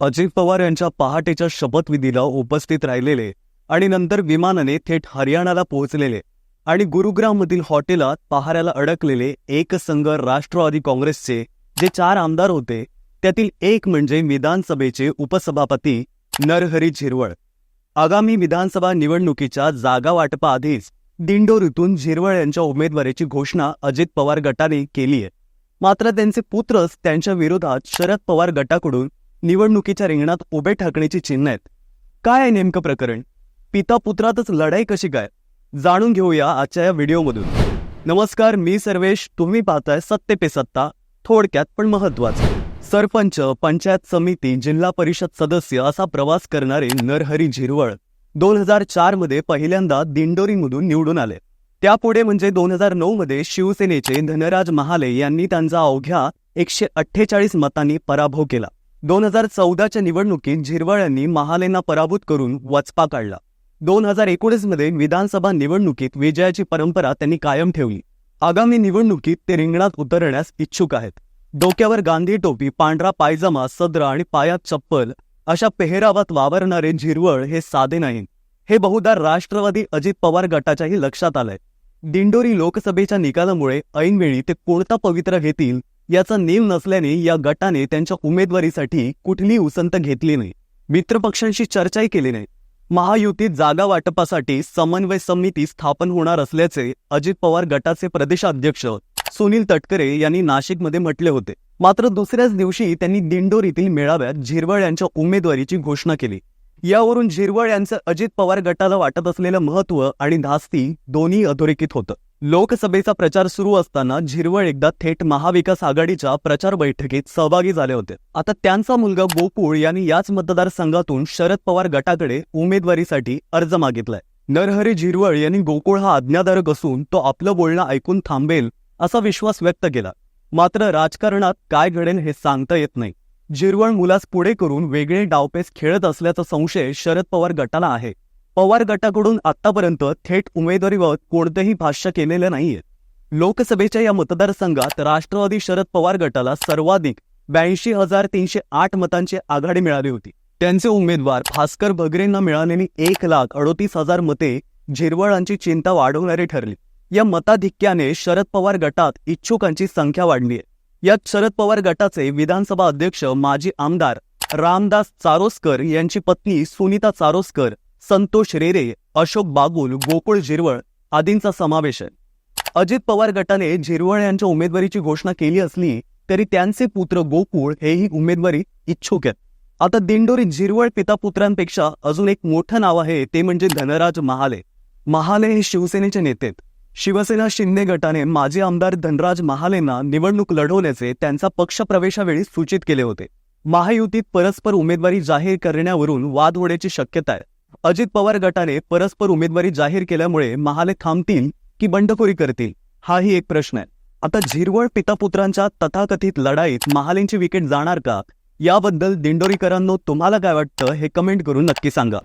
अजित पवार यांच्या पहाटेच्या शपथविधीला उपस्थित राहिलेले आणि नंतर विमानाने थेट हरियाणाला पोहोचलेले आणि गुरुग्राममधील हॉटेलात पहाऱ्याला अडकलेले एक संघ राष्ट्रवादी काँग्रेसचे जे चार आमदार होते त्यातील एक म्हणजे विधानसभेचे उपसभापती नरहरी झिरवळ. आगामी विधानसभा निवडणुकीच्या जागा वाटपाआधीच दिंडोरीतून झिरवळ यांच्या उमेदवारीची घोषणा अजित पवार गटाने केली आहे मात्र त्यांचे पुत्रच त्यांच्या विरोधात शरद पवार गटाकडून निवडणुकीच्या रिंगणात उभे ठाकण्याची चिन्ह आहेत. काय आहे नेमकं प्रकरण? पिता पुत्रातच लढाई कशी काय? जाणून घेऊया आजच्या या व्हिडिओमधून. नमस्कार मी सर्वेश. तुम्ही पाहताय सत्ते पे सत्ता. थोडक्यात पण महत्वाचं सरपंच पंचायत समिती जिल्हा परिषद सदस्य असा प्रवास करणारे नरहरी झिरवळ दोन हजार चारमध्ये पहिल्यांदा दिंडोरीमधून निवडून आले. त्यापुढे म्हणजे दोन हजार नऊ मध्ये शिवसेनेचे धनराज महाले यांनी त्यांचा अवघ्या एकशे अठ्ठेचाळीस मतांनी पराभव केला. दोन हजार चौदाच्या निवडणुकीत झिरवळ यांनी महालेंना पराभूत करून वचपा काढला. दोन हजार एकोणीसमध्ये विधानसभा निवडणुकीत विजयाची परंपरा त्यांनी कायम ठेवली. आगामी निवडणुकीत ते रिंगणात उतरण्यास इच्छुक आहेत. डोक्यावर गांधी टोपी पांढरा पायजमा सदरा आणि पायात चप्पल अशा पेहरावात वावरणारे झिरवळ हे साधे नाही हे बहुधा राष्ट्रवादी अजित पवार गटाच्याही लक्षात आलंय. दिंडोरी लोकसभेच्या निकालामुळे ऐनवेळी ते कोणता पवित्र घेतील याचा नेम नसल्याने या गटाने त्यांच्या उमेदवारीसाठी कुठली उसंत घेतली नाही. मित्रपक्षांशी चर्चाही केली नाही. महायुतीत जागा वाटपासाठी समन्वय समिती स्थापन होणार असल्याचे अजित पवार गटाचे प्रदेशाध्यक्ष सुनील तटकरे यांनी नाशिकमध्ये म्हटले होते. मात्र दुसऱ्याच दिवशी त्यांनी दिंडोरीतील मेळाव्यात झिरवळ यांच्या उमेदवारीची घोषणा केली. यावरून झिरवळ यांचं अजित पवार गटाला वाटत असलेलं महत्त्व आणि धास्ती दोन्ही अधोरेखित होतं. लोकसभेचा प्रचार सुरू असताना झिरवळ एकदा थेट महाविकास आघाडीच्या प्रचार बैठकीत सहभागी झाले होते. आता त्यांचा मुलगा गोकुळ यांनी याच मतदारसंघातून शरद पवार गटाकडे उमेदवारीसाठी अर्ज मागितलाय. नरहरी झिरवळ यांनी गोकुळ हा आज्ञाधारक असून तो आपलं बोलणं ऐकून थांबेल असा विश्वास व्यक्त केला. मात्र राजकारणात काय घडेल हे सांगता येत नाही. जिरवण मुलास पुढे करून वेगळे डावपेच खेळत असल्याचा संशय शरद पवार गटाला आहे. पवार गटाकडून आतापर्यंत थेट उमेदवारीबाबत कोणतेही भाष्य केलेलं नाहीये. लोकसभेच्या या मतदारसंघात राष्ट्रवादी शरद पवार गटाला सर्वाधिक ब्याऐंशी हजार तीनशे आठ मतांची आघाडी मिळाली होती. त्यांचे उमेदवार भास्कर भगरेंना मिळालेली एक लाख अडोतीस हजार मते झिरवळांची चिंता वाढवणारी ठरली. या मताधिक्याने शरद पवार गटात इच्छुकांची संख्या वाढली आहे. यात शरद पवार गटाचे विधानसभा अध्यक्ष माजी आमदार रामदास चारोस्कर यांची पत्नी सुनीता चारोस्कर संतोष रेरे अशोक बागुल गोकुळ झिरवळ आदींचा समावेश आहे. अजित पवार गटाने झिरवळ यांच्या उमेदवारीची घोषणा केली असली तरी त्यांचे पुत्र गोकुळ हेही उमेदवारी इच्छुक आहेत. आता दिंडोरी झिरवळ पिता पुत्रांपेक्षा अजून एक मोठं नाव आहे ते म्हणजे धनराज महाले. महाले हे शिवसेनेचे नेते आहेत. शिवसेना शिंदे गटाने माजी आमदार धनराज महालेंना निवडणूक लढवण्याचे त्यांचा पक्षप्रवेशावेळी सूचित केले होते. महायुतीत परस्पर उमेदवारी जाहीर करण्यावरून वाद होण्याची शक्यता आहे. अजित पवार गटाने परस्पर उमेदवारी जाहीर केल्यामुळे महाले थांबतील की बंडखोरी करतील? हाही एक प्रश्न आहे. आता झिरवळ पितापुत्रांच्या तथाकथित लढाईत महालेंची विकेट जाणार का? याबद्दल दिंडोरीकरांनो तुम्हाला काय वाटतं हे कमेंट करून नक्की सांगा.